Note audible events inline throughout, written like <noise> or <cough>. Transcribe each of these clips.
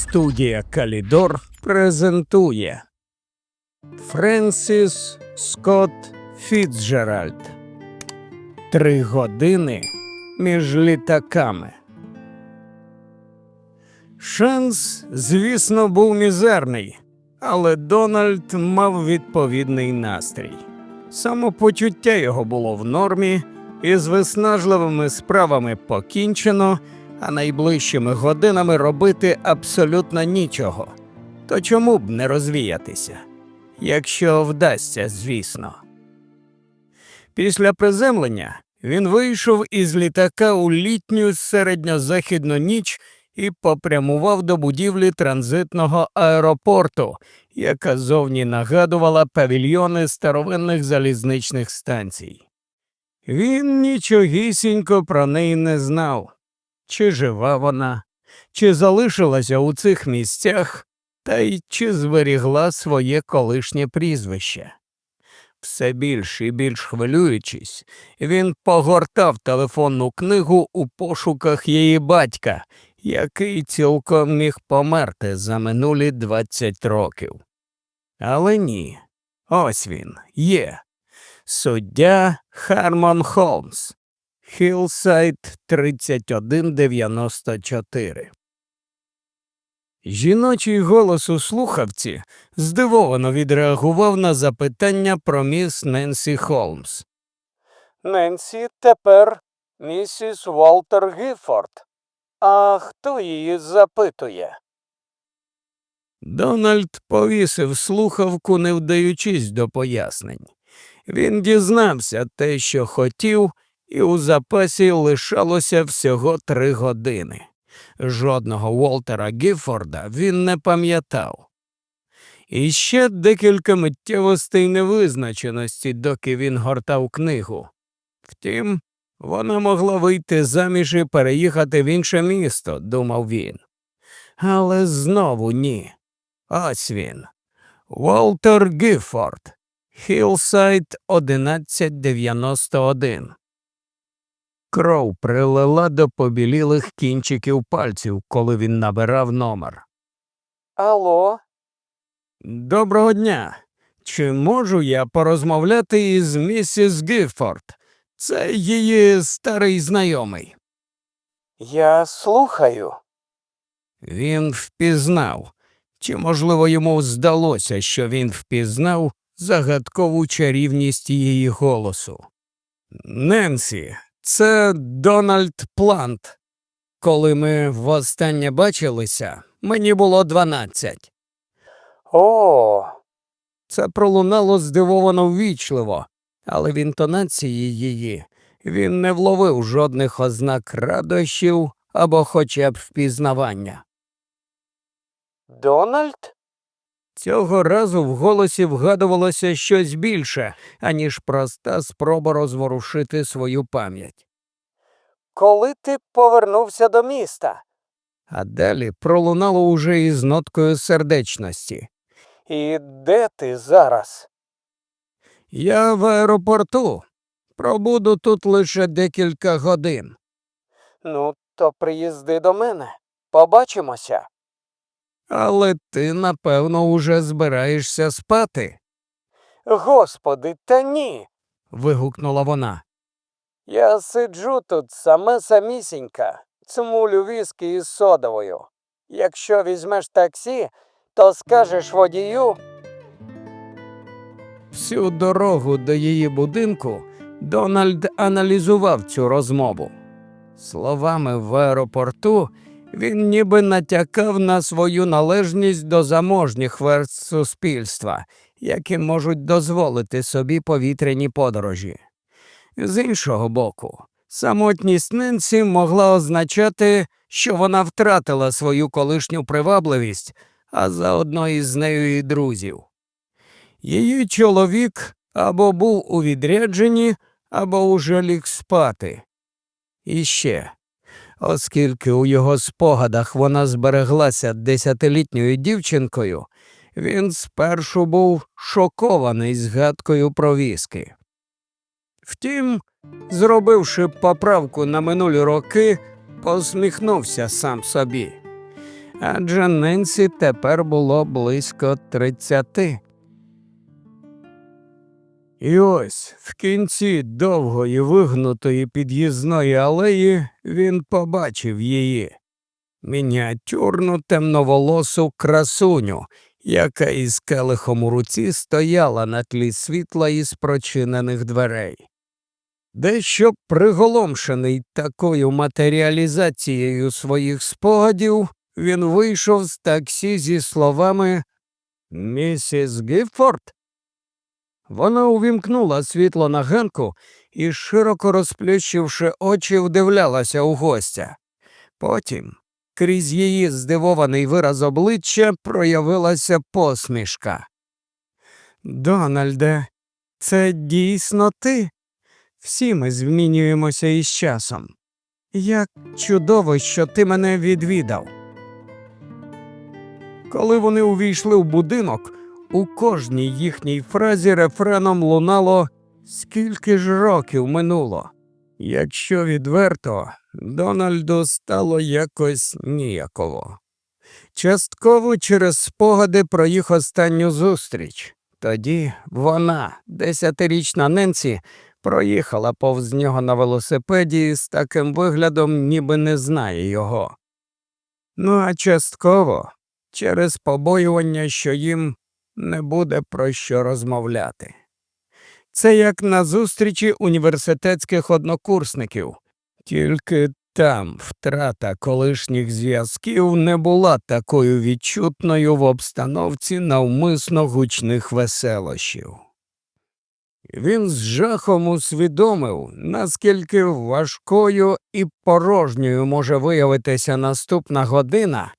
Студія Калідор презентує Френсіс Скотт Фіцджеральд Три години між літаками. Шанс, звісно, був мізерний, але Дональд мав відповідний настрій. Самопочуття його було в нормі, і з виснажливими справами покінчено, а найближчими годинами робити абсолютно нічого. То чому б не розвіятися? Якщо вдасться, звісно. Після приземлення він вийшов із літака у літню середньозахідну ніч і попрямував до будівлі транзитного аеропорту, яка зовні нагадувала павільйони старовинних залізничних станцій. Він нічогісінько про неї не знав, чи жива вона, чи залишилася у цих місцях, та й чи зберігла своє колишнє прізвище. Все більш і більш хвилюючись, він погортав телефонну книгу у пошуках її батька, який цілком міг померти за минулі 20 років. Але ні, ось він є. Суддя Хармон Холмс. Хілсайд 3194. Жіночий голос у слухавці здивовано відреагував на запитання про міс Ненсі Холмс. Ненсі тепер місіс Волтер Гіфорд. А хто її запитує? Дональд повісив слухавку, не вдаючись до пояснень. Він дізнався те, що хотів, і у запасі лишалося всього три години. Жодного Волтера Гіфорда він не пам'ятав. І ще декілька миттєвостей невизначеності, доки він гортав книгу. Втім, вона могла вийти заміж і переїхати в інше місто, думав він. Але знову ні. Ось він. Волтер Гіфорд. Хілсайд 1191. Кров прилила до побілілих кінчиків пальців, коли він набирав номер. Алло. Доброго дня. Чи можу я порозмовляти із місіс Гіфорд? Це її старий знайомий. Я слухаю. Він впізнав. Чи, можливо, йому здалося, що він впізнав загадкову чарівність її голосу. Ненсі, це Дональд Плант. Коли ми востаннє бачилися, мені було дванадцять. О. Це пролунало здивовано ввічливо, але в інтонації її він не вловив жодних ознак радощів або хоча б впізнавання. Дональд? Цього разу в голосі вгадувалося щось більше, аніж проста спроба розворушити свою пам'ять. Коли ти повернувся до міста? А далі пролунало уже із ноткою сердечності. І де ти зараз? Я в аеропорту. Пробуду тут лише декілька годин. Ну, то приїзди до мене. Побачимося. Але ти, напевно, уже збираєшся спати. Господи, та ні. вигукнула вона. Я сиджу тут саме самісінька, цмулю віскі із содовою. Якщо візьмеш таксі, то скажеш водію. Всю дорогу до її будинку Дональд аналізував цю розмову. Словами в аеропорту він ніби натякав на свою належність до заможніх верст суспільства, які можуть дозволити собі повітряні подорожі. З іншого боку, самотність Ненсі могла означати, що вона втратила свою колишню привабливість, а заодно із нею і друзів. Її чоловік або був у відрядженні, або уже ліг спати. І ще Оскільки у його спогадах вона збереглася десятилітньою дівчинкою, він спершу був шокований згадкою про віски. Втім, зробивши поправку на минулі роки, посміхнувся сам собі. адже Ненсі тепер було близько тридцяти. І ось в кінці довгої вигнутої під'їзної алеї він побачив її мініатюрну темноволосу красуню, яка із келихом у руці стояла на тлі світла із прочинених дверей. Дещо приголомшений такою матеріалізацією своїх спогадів, він вийшов з таксі зі словами Місіс Гіффорд. Вона увімкнула світло на генку і, широко розплющивши очі, вдивлялася у гостя. Потім, крізь її здивований вираз обличчя, проявилася посмішка. Дональде, це дійсно ти? Всі ми змінюємося із часом. Як чудово, що ти мене відвідав. Коли вони увійшли в будинок, у кожній їхній фразі рефреном лунало скільки ж років минуло. Якщо відверто, Дональду стало якось ніяково. Частково через спогади про їх останню зустріч. Тоді вона, десятирічна Ненсі, проїхала повз нього на велосипеді з таким виглядом, ніби не знає його. Ну а частково через побоювання, що їм не буде про що розмовляти. Це як на зустрічі університетських однокурсників, тільки там втрата колишніх зв'язків не була такою відчутною в обстановці навмисно гучних веселощів. Він з жахом усвідомив, наскільки важкою і порожньою може виявитися наступна година,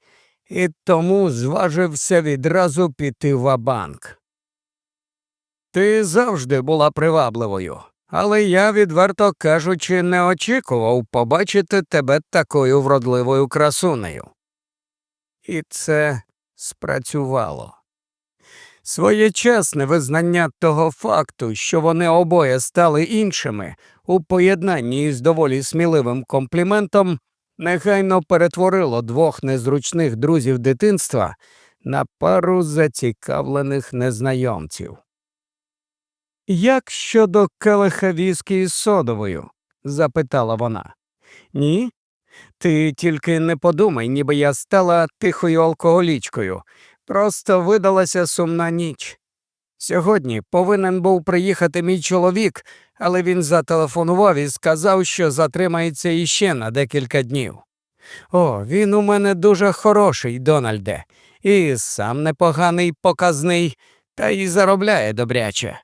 і тому зважився відразу піти в банк Ти завжди була привабливою, але я, відверто кажучи, не очікував побачити тебе такою вродливою красунею. І це спрацювало. Своєчасне визнання того факту, що вони обоє стали іншими, у поєднанні із доволі сміливим компліментом, негайно перетворило двох незручних друзів дитинства на пару зацікавлених незнайомців. Як щодо келиха віскі із содовою? запитала вона. Ні? Ти тільки не подумай, ніби я стала тихою алкоголічкою. Просто видалася сумна ніч. Сьогодні повинен був приїхати мій чоловік, але він зателефонував і сказав, що затримається іще на декілька днів. О, він у мене дуже хороший, Дональде, і сам непоганий показний, та й заробляє добряче.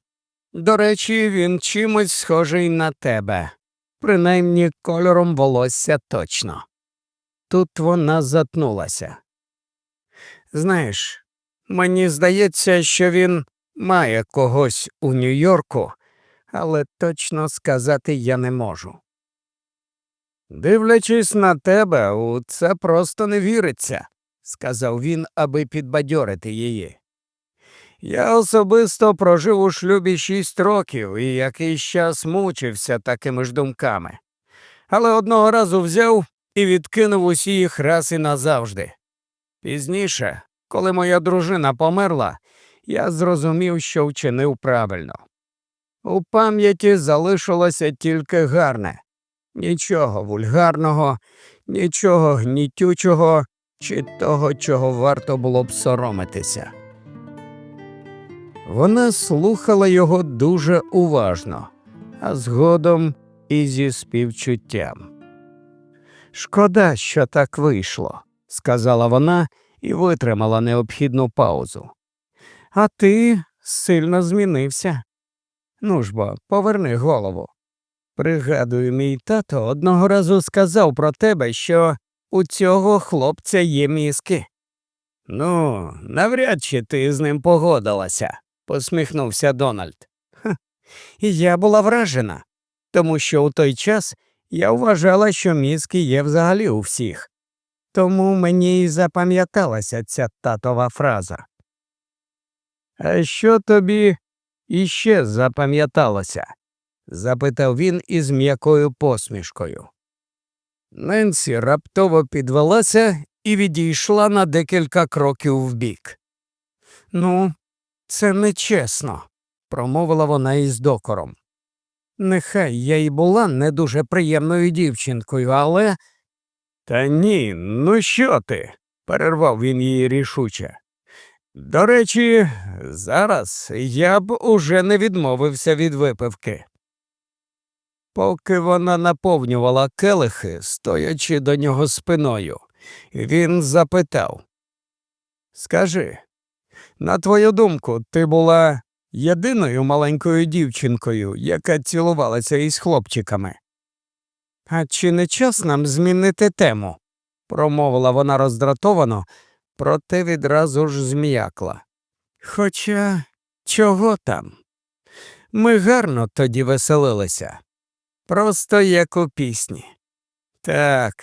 До речі, він чимось схожий на тебе, принаймні кольором волосся точно. Тут вона затнулася. Знаєш, мені здається, що він має когось у Нью-Йорку, але точно сказати я не можу. Дивлячись на тебе, у це просто не віриться, сказав він, аби підбадьорити її. Я особисто прожив у шлюбі шість років і якийсь час мучився такими ж думками, але одного разу взяв і відкинув усі їх раз і назавжди. Пізніше, коли моя дружина померла, я зрозумів, що вчинив правильно. У пам'яті залишилося тільки гарне, нічого вульгарного, нічого гнітючого чи того, чого варто було б соромитися. Вона слухала його дуже уважно, а згодом і зі співчуттям. Шкода, що так вийшло, сказала вона і витримала необхідну паузу. А ти сильно змінився. Ну ж бо, поверни голову. Пригадую, мій тато одного разу сказав про тебе, що у цього хлопця є мізки. Ну, навряд чи ти з ним погодилася, посміхнувся Дональд. Ха, я була вражена, тому що у той час я вважала, що мізки є взагалі у всіх. Тому мені й запам'яталася ця татова фраза. А що тобі іще запам'яталося? запитав він із м'якою посмішкою. Ненсі раптово підвелася і відійшла на декілька кроків вбік. Ну, це нечесно, промовила вона із докором. Нехай я й була не дуже приємною дівчинкою, але. Та ні, ну що ти? перервав він її рішуче. До речі, зараз я б уже не відмовився від випивки. Поки вона наповнювала келихи, стоячи до нього спиною, він запитав Скажи, на твою думку, ти була єдиною маленькою дівчинкою, яка цілувалася із хлопчиками? А чи не час нам змінити тему? промовила вона роздратовано, проте відразу ж зм'якла. Хоча чого там? Ми гарно тоді веселилися, просто як у пісні. Так,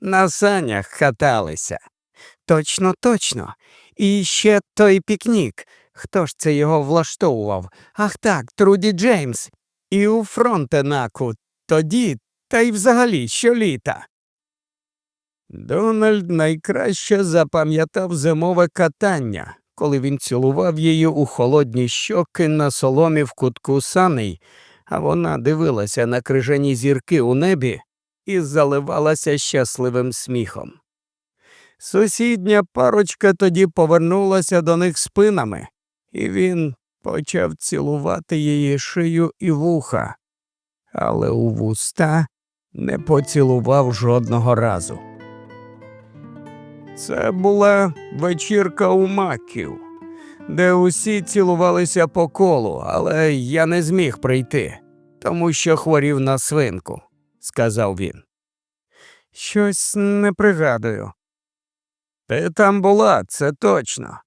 на санях каталися. Точно, точно. І ще той пікнік. Хто ж це його влаштовував? Ах так, Труді Джеймс. І у фронтенаку. Тоді, та й взагалі щоліта. Дональд найкраще запам'ятав зимове катання, коли він цілував її у холодні щоки на соломі в кутку саней, а вона дивилася на крижані зірки у небі і заливалася щасливим сміхом. Сусідня парочка тоді повернулася до них спинами, і він почав цілувати її шию і вуха, але у вуста не поцілував жодного разу. Це була вечірка у маків, де усі цілувалися по колу, але я не зміг прийти, тому що хворів на свинку, сказав він. Щось не пригадую. Ти там була, це точно.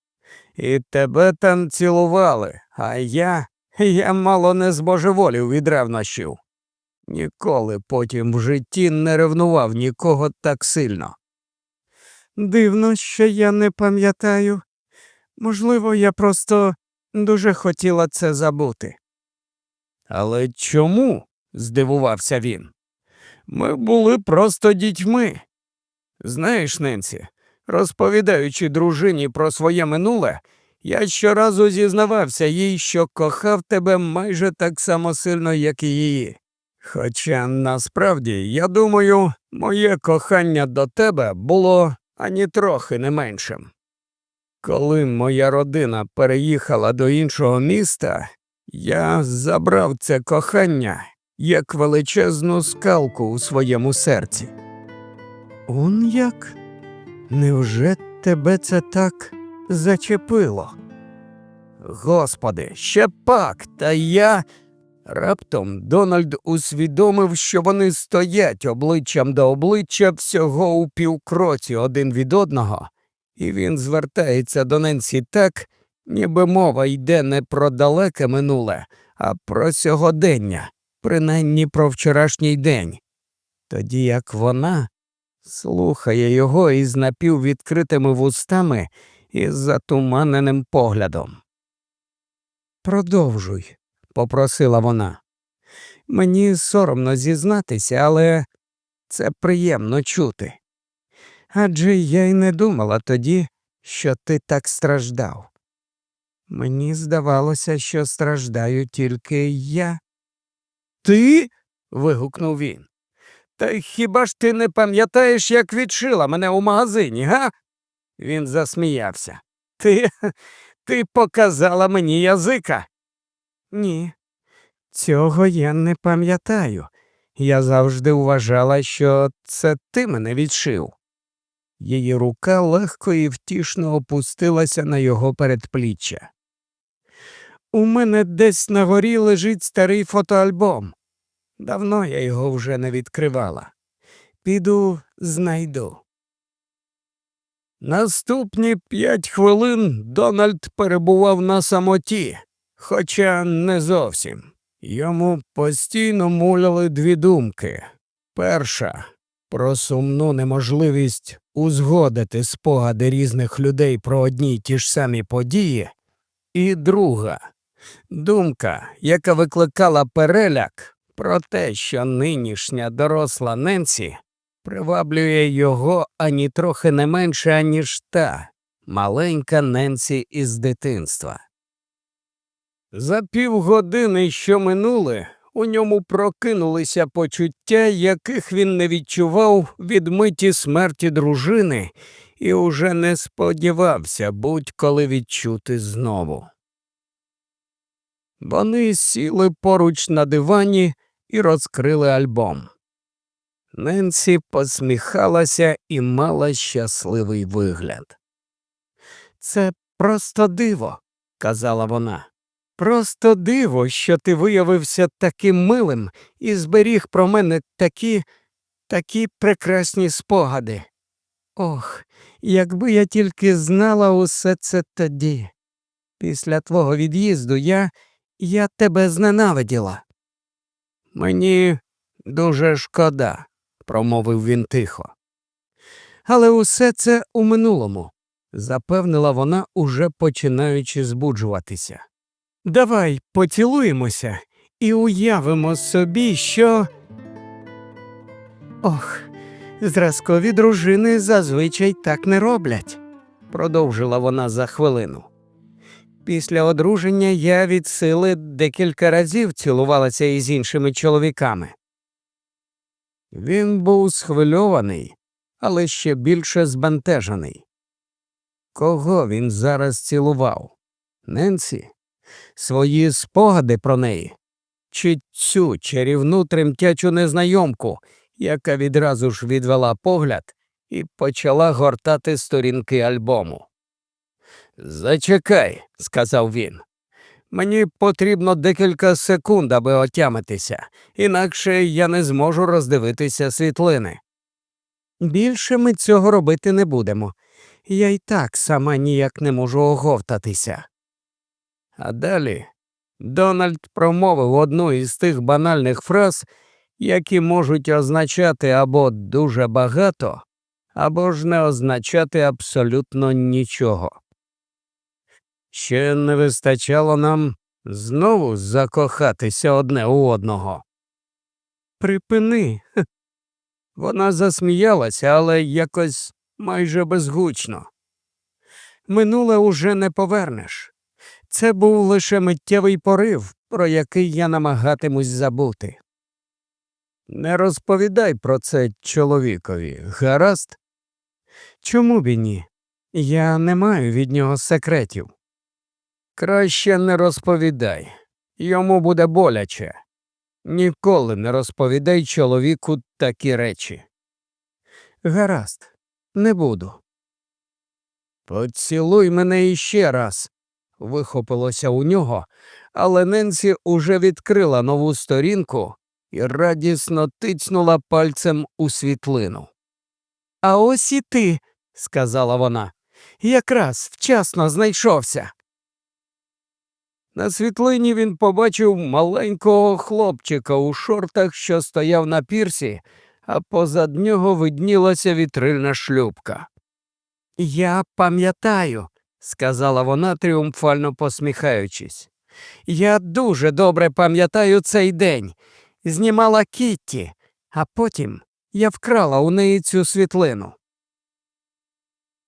І тебе там цілували, а я, я мало не збожеволів від ревнощів. Ніколи потім в житті не ревнував нікого так сильно. Дивно, що я не пам'ятаю. Можливо, я просто дуже хотіла це забути. Але чому? здивувався він. Ми були просто дітьми. Знаєш, Ненсі, розповідаючи дружині про своє минуле, я щоразу зізнавався їй, що кохав тебе майже так само сильно, як і її. Хоча насправді, я думаю, моє кохання до тебе було ані трохи не меншим. Коли моя родина переїхала до іншого міста, я забрав це кохання як величезну скалку у своєму серці. Он як? Невже тебе це так зачепило? Господи, ще пак, та я. Раптом Дональд усвідомив, що вони стоять обличчям до обличчя всього у півкроці один від одного, і він звертається до Ненсі так, ніби мова йде не про далеке минуле, а про сьогодення, принаймні про вчорашній день. Тоді як вона слухає його із напіввідкритими вустами і затуманеним поглядом. Продовжуй, попросила вона. Мені соромно зізнатися, але це приємно чути. Адже я й не думала тоді, що ти так страждав. Мені здавалося, що страждаю тільки я. Ти? вигукнув він. Та хіба ж ти не пам'ятаєш, як відшила мене у магазині, га? Він засміявся. Ти ти показала мені язика? Ні, цього я не пам'ятаю. Я завжди вважала, що це ти мене відшив. Її рука легко і втішно опустилася на його передпліччя. У мене десь на горі лежить старий фотоальбом. Давно я його вже не відкривала. Піду знайду. Наступні п'ять хвилин Дональд перебував на самоті, хоча не зовсім. Йому постійно муляли дві думки. Перша про сумну неможливість узгодити спогади різних людей про одні й ті ж самі події, і друга думка, яка викликала переляк про те, що нинішня доросла Ненсі приваблює його ані трохи не менше, аніж та маленька Ненсі із дитинства. За півгодини, що минули, у ньому прокинулися почуття, яких він не відчував від миті смерті дружини, і уже не сподівався будь-коли відчути знову. Вони сіли поруч на дивані і розкрили альбом. Ненсі посміхалася і мала щасливий вигляд. Це просто диво, казала вона. Просто диво, що ти виявився таким милим і зберіг про мене такі, такі прекрасні спогади. Ох, якби я тільки знала усе це тоді. Після твого від'їзду я, я тебе зненавиділа. Мені дуже шкода, промовив він тихо. Але усе це у минулому, запевнила вона, уже починаючи збуджуватися. Давай поцілуємося і уявимо собі, що. Ох, зразкові дружини зазвичай так не роблять, продовжила вона за хвилину. Після одруження я від сили декілька разів цілувалася із іншими чоловіками. Він був схвильований, але ще більше збентежений. Кого він зараз цілував? Ненсі? Свої спогади про неї? Чи цю чарівну тремтячу незнайомку, яка відразу ж відвела погляд і почала гортати сторінки альбому? Зачекай, сказав він. Мені потрібно декілька секунд, аби отямитися, інакше я не зможу роздивитися світлини. Більше ми цього робити не будемо. Я й так сама ніяк не можу оговтатися. А далі Дональд промовив одну із тих банальних фраз, які можуть означати або дуже багато, або ж не означати абсолютно нічого. Ще не вистачало нам знову закохатися одне у одного. Припини. <laughs> Вона засміялася, але якось майже безгучно. Минуле уже не повернеш. Це був лише миттєвий порив, про який я намагатимусь забути. Не розповідай про це чоловікові, гаразд? Чому б і ні? Я не маю від нього секретів. Краще не розповідай, йому буде боляче. Ніколи не розповідай чоловіку такі речі. Гаразд, не буду. Поцілуй мене іще раз. Вихопилося у нього, але Ненсі уже відкрила нову сторінку і радісно тицнула пальцем у світлину. А ось і ти, сказала вона, якраз вчасно знайшовся. На світлині він побачив маленького хлопчика у шортах, що стояв на пірсі, а позад нього виднілася вітрильна шлюбка. Я пам'ятаю, сказала вона, тріумфально посміхаючись. Я дуже добре пам'ятаю цей день. Знімала Кітті, а потім я вкрала у неї цю світлину.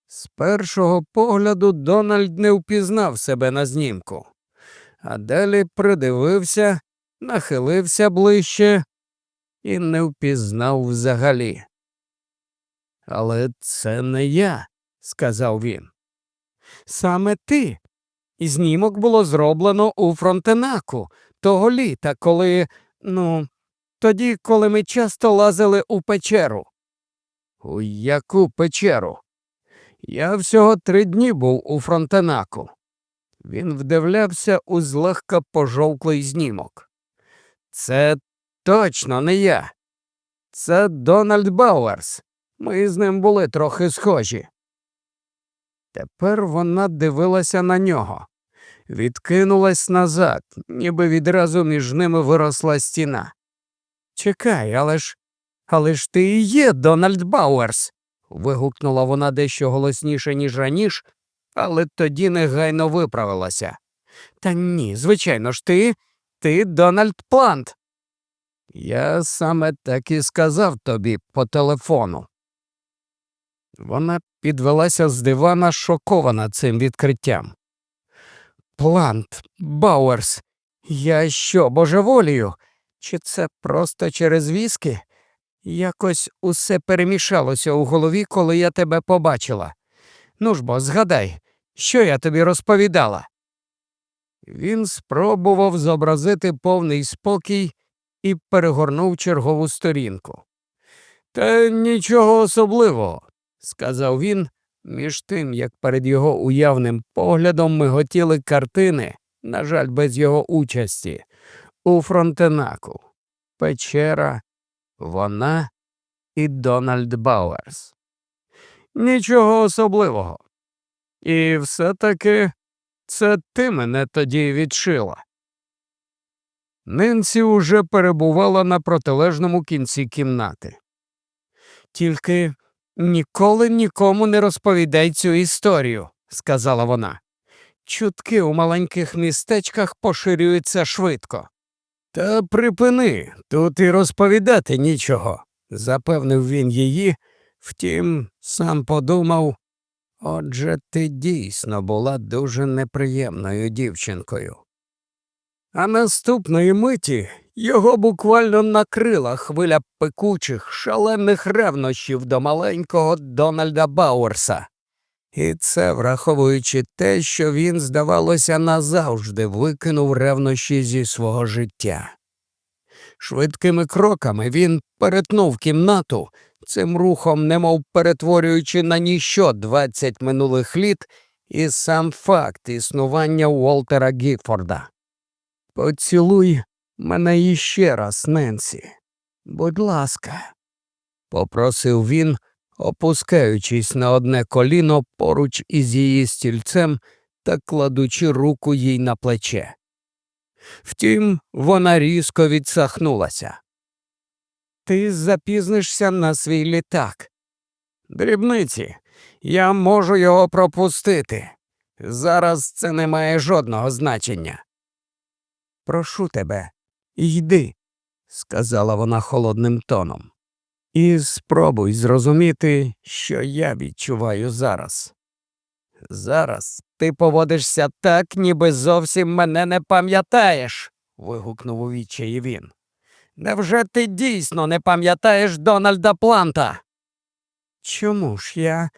З першого погляду Дональд не впізнав себе на знімку, а далі придивився, нахилився ближче і не впізнав взагалі. Але це не я, сказав він. Саме ти. І знімок було зроблено у фронтенаку того літа, коли, ну, тоді, коли ми часто лазили у печеру. У яку печеру? Я всього три дні був у фронтенаку. Він вдивлявся у злегка пожовклий знімок. Це точно не я. Це Дональд Бауерс. Ми з ним були трохи схожі. Тепер вона дивилася на нього, відкинулась назад, ніби відразу між ними виросла стіна. Чекай, але ж, але ж ти і є Дональд Бауерс. вигукнула вона дещо голосніше, ніж раніше, але тоді негайно виправилася. Та ні, звичайно ж, ти, ти Дональд Плант. Я саме так і сказав тобі по телефону. Вона підвелася з дивана, шокована цим відкриттям. Плант, Бауерс, я що, божеволію? Чи це просто через віскі? Якось усе перемішалося у голові, коли я тебе побачила. Ну ж бо, згадай, що я тобі розповідала. Він спробував зобразити повний спокій і перегорнув чергову сторінку. Та нічого особливого, сказав він, між тим, як перед його уявним поглядом миготіли картини, на жаль, без його участі, у Фронтенаку, Печера, вона і Дональд Бауерс. Нічого особливого. І все таки це ти мене тоді відшила. Ненсі уже перебувала на протилежному кінці кімнати. Тільки ніколи нікому не розповідай цю історію, сказала вона. Чутки у маленьких містечках поширюються швидко. Та припини, тут і розповідати нічого, запевнив він її, втім, сам подумав отже, ти дійсно була дуже неприємною дівчинкою. А наступної миті його буквально накрила хвиля пекучих, шалених ревнощів до маленького Дональда Бауерса. І це враховуючи те, що він, здавалося, назавжди викинув ревнощі зі свого життя. Швидкими кроками він перетнув кімнату, цим рухом, немов перетворюючи на ніщо двадцять минулих літ, і сам факт існування Уолтера Гіфорда. Поцілуй мене іще раз, Ненсі. Будь ласка, попросив він, опускаючись на одне коліно поруч із її стільцем та кладучи руку їй на плече. Втім, вона різко відсахнулася. Ти запізнишся на свій літак. Дрібниці, я можу його пропустити. Зараз це не має жодного значення. Прошу тебе, йди, сказала вона холодним тоном. І спробуй зрозуміти, що я відчуваю зараз. Зараз ти поводишся так, ніби зовсім мене не пам'ятаєш. вигукнув у відчаї він. Невже ти дійсно не пам'ятаєш Дональда Планта? Чому ж я?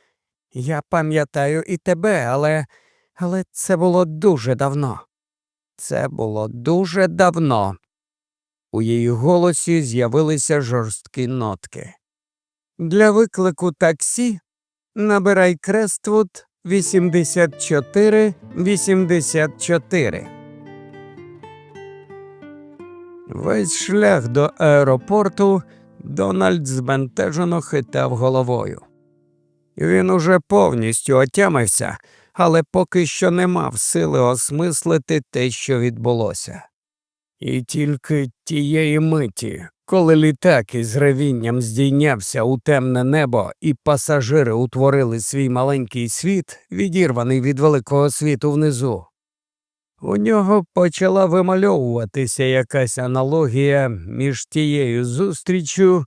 Я пам'ятаю і тебе, але але це було дуже давно. Це було дуже давно. У її голосі з'явилися жорсткі нотки. Для виклику таксі набирай Крествуд 84 84. Весь шлях до аеропорту Дональд збентежено хитав головою. Він уже повністю отямився, але поки що не мав сили осмислити те, що відбулося. І тільки тієї миті, коли літак із ревінням здійнявся у темне небо, і пасажири утворили свій маленький світ, відірваний від великого світу внизу, у нього почала вимальовуватися якась аналогія між тією зустрічю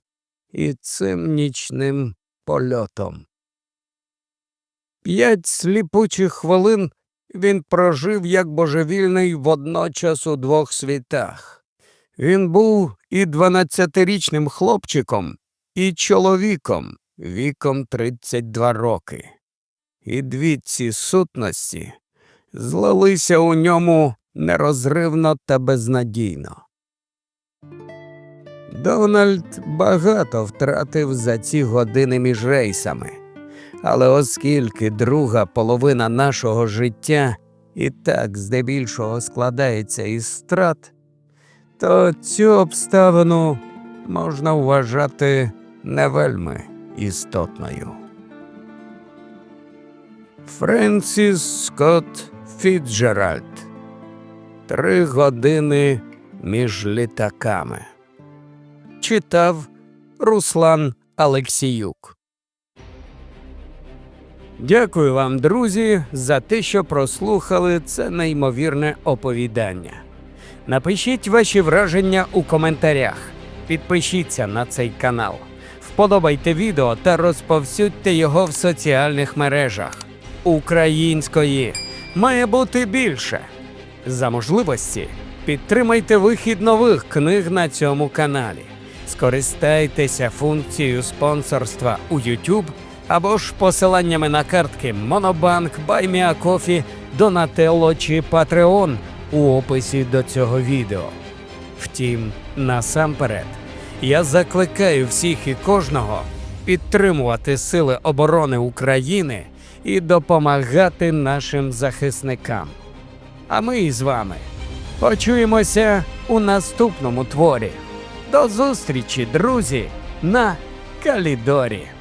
і цим нічним польотом. П'ять сліпучих хвилин він прожив як божевільний водночас у двох світах. Він був і дванадцятирічним хлопчиком, і чоловіком віком 32 роки. І дві ці сутності злилися у ньому нерозривно та безнадійно. Дональд багато втратив за ці години між рейсами, але оскільки друга половина нашого життя і так здебільшого складається із страт, то цю обставину можна вважати не вельми істотною. Френсіс Скотт Фіцджеральд Три години між літаками. Читав Руслан Алексіюк. Дякую вам, друзі, за те, що прослухали це неймовірне оповідання. Напишіть ваші враження у коментарях. Підпишіться на цей канал, вподобайте відео та розповсюдьте його в соціальних мережах. Української має бути більше. За можливості підтримайте вихід нових книг на цьому каналі. Скористайтеся функцією спонсорства у YouTube або ж посиланнями на картки Monobank, BuyMeACoffee, Donatello чи Patreon у описі до цього відео. Втім, насамперед, я закликаю всіх і кожного підтримувати Сили оборони України і допомагати нашим захисникам. А ми із вами почуємося у наступному творі. До зустрічі, друзі, на Калідорі.